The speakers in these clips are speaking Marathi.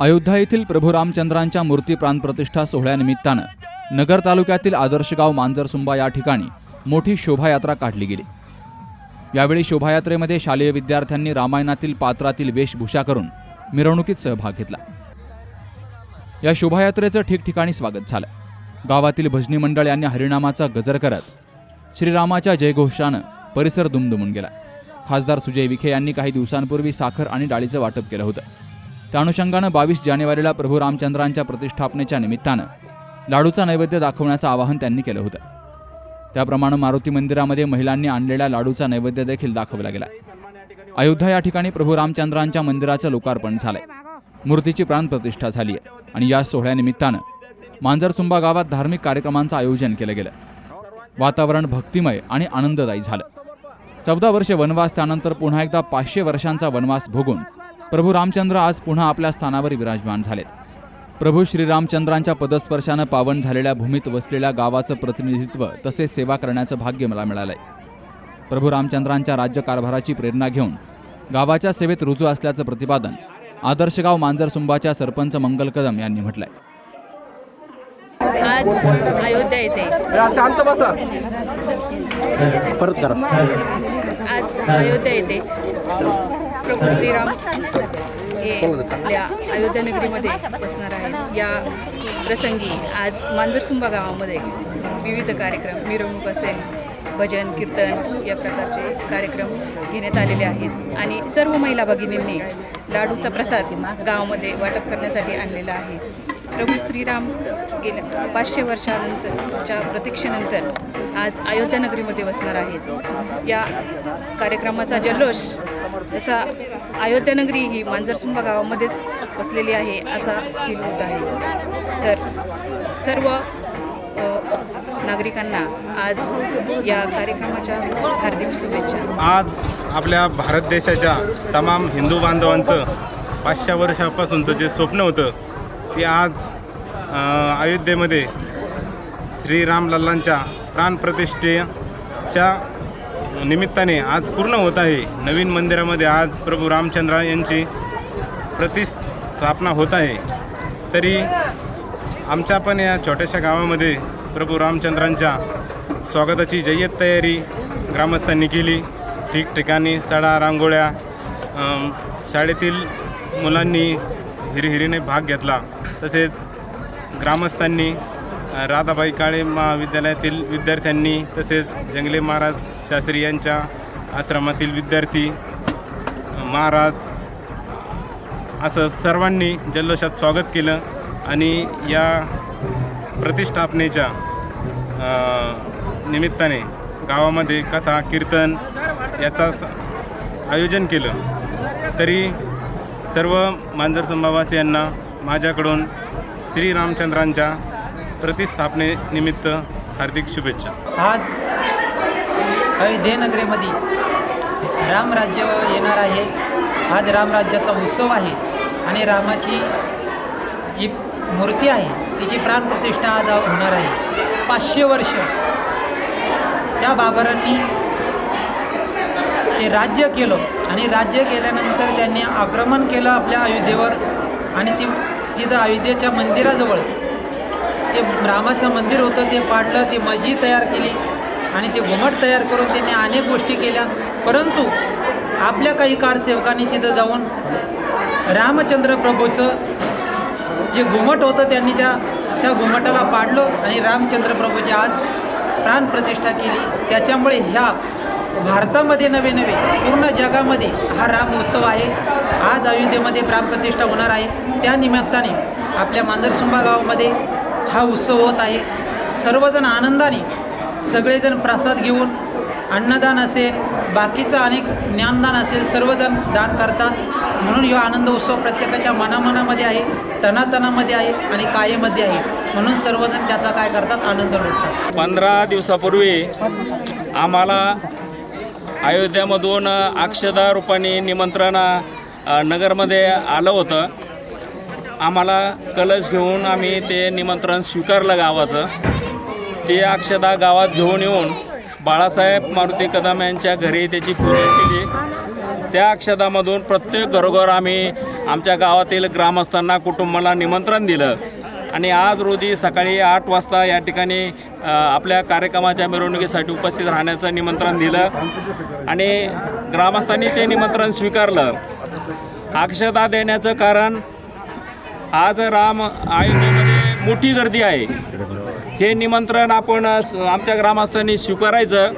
अयोध्या येथील प्रभू रामचंद्रांच्या मूर्ती प्राणप्रतिष्ठा सोहळ्यानिमित्तानं नगर तालुक्यातील आदर्शगाव मांजरसुंबा या ठिकाणी मोठी शोभायात्रा काढली गेली. यावेळी शोभायात्रेमध्ये शालेय विद्यार्थ्यांनी रामायणातील पात्रातील वेशभूषा करून मिरवणुकीत सहभाग घेतला. या शोभायात्रेचं ठिकठिकाणी स्वागत झालं. गावातील भजनी मंडळ यांनी हरिनामाचा गजर करत श्रीरामाच्या जयघोषानं परिसर दुमदुमून गेला. खासदार सुजय विखे यांनी काही दिवसांपूर्वी साखर आणि डाळीचं वाटप केलं होतं. त्या अनुषंगानं बावीस जानेवारीला प्रभू रामचंद्रांच्या प्रतिष्ठापनेच्या निमित्तानं लाडूचा नैवेद्य दाखवण्याचं आवाहन त्यांनी केलं होतं. त्याप्रमाणे मारुती मंदिरामध्ये महिलांनी आणलेल्या लाडूचा नैवेद्य देखील दाखवला गेला. अयोध्या या ठिकाणी प्रभू रामचंद्रांच्या मंदिराचं लोकार्पण झालंय. मूर्तीची प्राणप्रतिष्ठा झाली आहे आणि या सोहळ्यानिमित्तानं मांजरसुंबा गावात धार्मिक कार्यक्रमांचं आयोजन केलं गेलं. वातावरण भक्तिमय आणि आनंददायी झालं. चौदा वर्षे वनवास त्यानंतर पुन्हा एकदा पाचशे वर्षांचा वनवास भोगून प्रभू रामचंद्र आज पुन्हा आपल्या स्थानावर विराजमान झालेत. प्रभू श्रीरामचंद्रांच्या पदस्पर्शानं पावन झालेल्या भूमीत वसलेल्या गावाचं प्रतिनिधित्व तसेच सेवा करण्याचं भाग्य मला मिळालंय. प्रभू रामचंद्रांच्या राज्यकारभाराची प्रेरणा घेऊन गावाच्या सेवेत रुजू असल्याचं प्रतिपादन आदर्शगाव मांजरसुंबाच्या सरपंच मंगल कदम यांनी म्हटलंय. आज अयोध्या येथे शांत बसा. परत करा आज अयोध्या येथे प्रभू श्रीराम हे आपल्या अयोध्या नगरीमध्ये बसणार आहेत. या प्रसंगी आज मांजरसुंबा गावामध्ये विविध कार्यक्रम मिरवणूक असेल भजन कीर्तन या प्रकारचे कार्यक्रम घेण्यात आलेले आहेत. आणि सर्व महिला भगिनींनी लाडूचा प्रसाद गावामध्ये वाटप करण्यासाठी आणलेला आहे. प्रभू श्रीराम गेल्या पाचशे वर्षानंतरच्या प्रतीक्षेनंतर आज अयोध्या नगरीमध्ये बसणार आहेत. या कार्यक्रमाचा जल्लोष जसा अयोध्यानगरी ही मांजरसुंबा गावामध्येच बसलेली आहे असा फील होत आहे. तर सर्व नागरिकांना आज या कार्यक्रमाच्या हार्दिक शुभेच्छा. आज आपल्या भारत देशाच्या तमाम हिंदू बांधवांचं पाचशे वर्षापासूनचं जे स्वप्न होतं ते आज अ, अयोध्येमध्ये श्रीरामलल्लांच्या प्राणप्रतिष्ठेच्या निमित्ताने आज पूर्ण होत आहे. नवीन मंदिरामध्ये आज प्रभू रामचंद्र यांची प्रतिस्थापना होत आहे. तरी आमच्या पण या छोट्याशा गावामध्ये प्रभू रामचंद्रांच्या स्वागताची जय्यत तयारी ग्रामस्थांनी केली. ठिकठिकाणी सडा रांगोळ्या शाळेतील मुलांनी हिरहिरीने भाग घेतला. तसेच ग्रामस्थांनी राधाबाई काळे महाविद्यालयातील विद्यार्थ्यांनी तसेच जंगले महाराज शास्त्री यांच्या आश्रमातील विद्यार्थी महाराज असं सर्वांनी जल्लोषात स्वागत केलं आणि या प्रतिष्ठापनेच्या निमित्ताने गावामध्ये कथा कीर्तन याचा स- आयोजन केलं. तरी सर्व मांजर संभावासियांना माझ्याकडून श्रीरामचंद्रांच्या प्रतिस्थापनेनिमित्त हार्दिक शुभेच्छा. आज अयोध्येनगरीमध्ये रामराज्य येणार आहे. आज रामराज्याचा उत्सव आहे आणि रामाची जी मूर्ती आहे तिची प्राणप्रतिष्ठा आज होणार आहे. पाचशे वर्ष त्या बाबरांनी ते राज्य केलं आणि राज्य केल्यानंतर त्यांनी आक्रमण केलं आपल्या अयोध्येवर आणि ती तिथं अयोध्येच्या मंदिराजवळ ते रामाचं मंदिर होतं ते पाडलं ती मस्जिद तयार केली आणि ते घुमट तयार करून त्यांनी अनेक गोष्टी केल्या. परंतु आपल्या काही कारसेवकांनी तिथं जाऊन रामचंद्र प्रभूचं जे घुमट होतं त्यांनी त्या त्या घुमटाला पाडलं आणि रामचंद्र प्रभूची आज प्राणप्रतिष्ठा केली. त्याच्यामुळे ह्या भारतामध्ये नवे नवे पूर्ण जगामध्ये हा राम उत्सव आहे. आज अयोध्येमध्ये प्राणप्रतिष्ठा होणार आहे. त्या निमित्ताने आपल्या मांजरसुंबा गावामध्ये हा उत्सव होत आहे. सर्वजण आनंदाने सगळेजण प्रसाद घेऊन अन्नदान असेल बाकीचं अनेक ज्ञानदान असेल सर्वजण दान करतात. म्हणून हा आनंद उत्सव प्रत्येकाच्या मनामनामध्ये आहे तणातणामध्ये आहे आणि कायेमध्ये आहे. म्हणून सर्वजण त्याचा काय करतात? आनंद लुटतात. पंधरा दिवसापूर्वी आम्हाला अयोध्यामधून अक्षदा रूपाने निमंत्रण नगरमध्ये आलं होतं. आम्हाला कलश घेऊन आम्ही ते निमंत्रण स्वीकारलं गावाचं. ते अक्षदा गावात घेऊन येऊन बाळासाहेब मारुती कदम यांच्या घरी त्याची पूजा केली. त्या अक्षदामधून प्रत्येक घरोघर आम्ही आमच्या गावातील ग्रामस्थांना कुटुंबाला निमंत्रण दिलं. आणि आज रोजी सकाळी आठ वाजता या ठिकाणी आपल्या कार्यक्रमाच्या मिरवणुकीसाठी उपस्थित राहण्याचं निमंत्रण दिलं. आणि ग्रामस्थांनी ते निमंत्रण स्वीकारलं. अक्षता देण्याचं कारण आज राम अयोध्येमध्ये मोठी गर्दी आहे. हे निमंत्रण आपण आमच्या ग्रामस्थांनी स्वीकारायचं.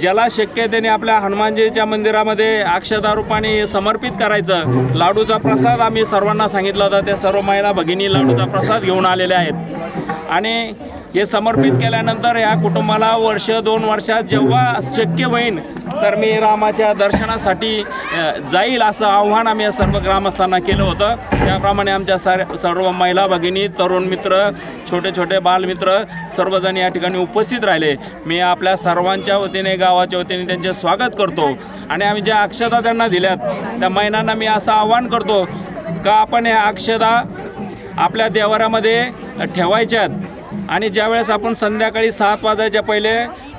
ज्याला शक्य त्याने आपल्या हनुमानजीच्या मंदिरामध्ये अक्षदारूपाने समर्पित करायचं. लाडूचा प्रसाद आम्ही सर्वांना सांगितला होता. त्या सर्व महिला भगिनी लाडूचा प्रसाद घेऊन आलेल्या आहेत. आणि हे समर्पित केल्यानंतर या कुटुंबाला वर्ष दोन वर्षात जेव्हा शक्य होईल तर मी रामाच्या दर्शनासाठी जाईल असं आव्हान आम्ही सर्व ग्रामस्थांना केलं होतं. त्याप्रमाणे आमच्या सार सर्व महिला भगिनी तरुण मित्र छोटे छोटे बालमित्र सर्वजण या ठिकाणी उपस्थित राहिले. मी आपल्या सर्वांच्या वतीने गावाच्या वतीने त्यांचे स्वागत करतो. आणि आम्ही ज्या अक्षता त्यांना दिल्यात त्या महिलांना मी असं आव्हान करतो का आपण ह्या अक्षता आपल्या देवाऱ्यामध्ये ठेवायच्यात? आणि ज्यावेळेस आपण संध्याकाळी सात वाजायच्या पहिले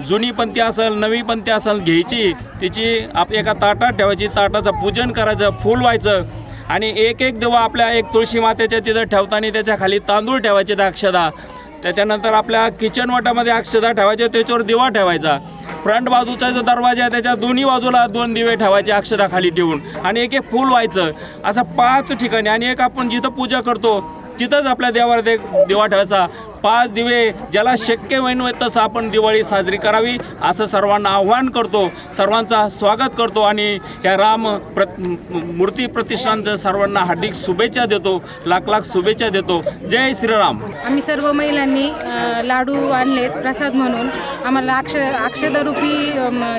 जुनी पंथी असेल नवी पंथी असेल घ्यायची तिची आप एका ताटात ठेवायची ताटाचं पूजन करायचं फूल व्हायचं. आणि एक एक दिवा आपल्या एक तुळशी मातेच्या तिथं ठेवताना त्याच्याखाली तांदूळ ठेवायचे त्या अक्षदा. त्याच्यानंतर आपल्या किचन वाटामध्ये अक्षदा ठेवायचे त्याच्यावर दिवा ठेवायचा. फ्रंट बाजूचा जो दरवाजा आहे त्याच्या दोन्ही बाजूला दोन दिवे ठेवायचे अक्षदा खाली ठेवून. आणि एक एक फूल व्हायचं. असं पाच ठिकाणी आणि एक आपण जिथं पूजा करतो तिथंच आपल्या देवावर ते दिवा ठेवायचा. पाच दिवे ज्याला शक्य होईन तसं आपण दिवाळी साजरी करावी असं सर्वांना आव्हान करतो. सर्वांचा स्वागत करतो आणि या राम प्र मूर्ती प्रतिष्ठानचं सर्वांना हार्दिक शुभेच्छा देतो लाख लाख शुभेच्छा देतो. जय श्रीराम. आम्ही सर्व महिलांनी लाडू आणलेत प्रसाद म्हणून. आम्हाला अक्ष अक्षदारूपी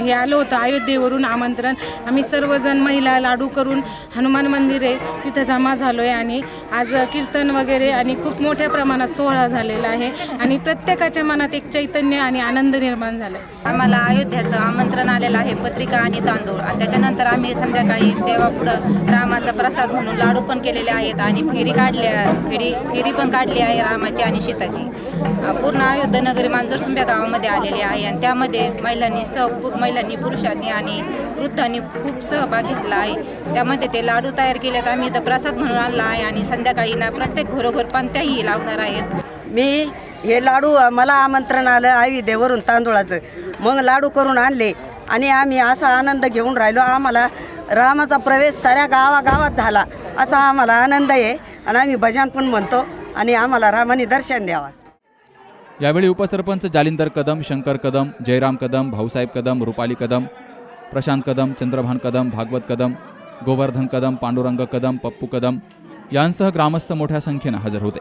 हे आलं होतं अयोध्येवरून आमंत्रण. आम्ही सर्वजण महिला लाडू करून हनुमान मंदिर आहे तिथं जमा झालो आहे आणि आज कीर्तन वगैरे आणि खूप मोठ्या प्रमाणात सोहळा झालेला आहे आणि प्रत्येकाच्या मनात एक चैतन्य आणि आनंद निर्माण झाला आहे आम्हाला अयोध्याचं आमंत्रण आलेलं आहे पत्रिका आणि तांदूळ. आणि त्याच्यानंतर आम्ही संध्याकाळी देवापुढं रामाचा प्रसाद म्हणून लाडू पण केलेले आहेत आणि फेरी काढल्या फेरी फेरी पण काढली आहे रामाची आणि सीताची. पूर्ण अयोध्या नगरी मांजरसुंब्या गावामध्ये आलेले आहे आणि त्यामध्ये महिलांनी सह महिलांनी पुरुषांनी आणि वृद्धांनी खूप सहभाग घेतला आहे. त्यामध्ये ते लाडू तयार केलेत आम्ही इथं प्रसाद म्हणून आणला आहे आणि संध्याकाळी ना प्रत्येक घरोघर पंत्याही लावणार आहेत. मी हे लाडू मला आमंत्रण आलं आई देवरून तांदूळाचं. मग लाडू करून आणले आणि आम्ही असा आनंद घेऊन राहिलो. आम्हाला रामाचा प्रवेश साऱ्या गावागावात झाला. असा आम्हाला आनंद आहे. आणि आम्ही भजन पण म्हणतो आणि आम्हाला रामाने दर्शन द्यावा. यावेळी उपसरपंच जालिंदर कदम शंकर कदम जयराम कदम भाऊसाहेब कदम रुपाली कदम प्रशांत कदम चंद्रभान कदम भागवत कदम गोवर्धन कदम पांडुरंग कदम पप्पू कदम यांसह ग्रामस्थ मोठ्या संख्येनं हजर होते.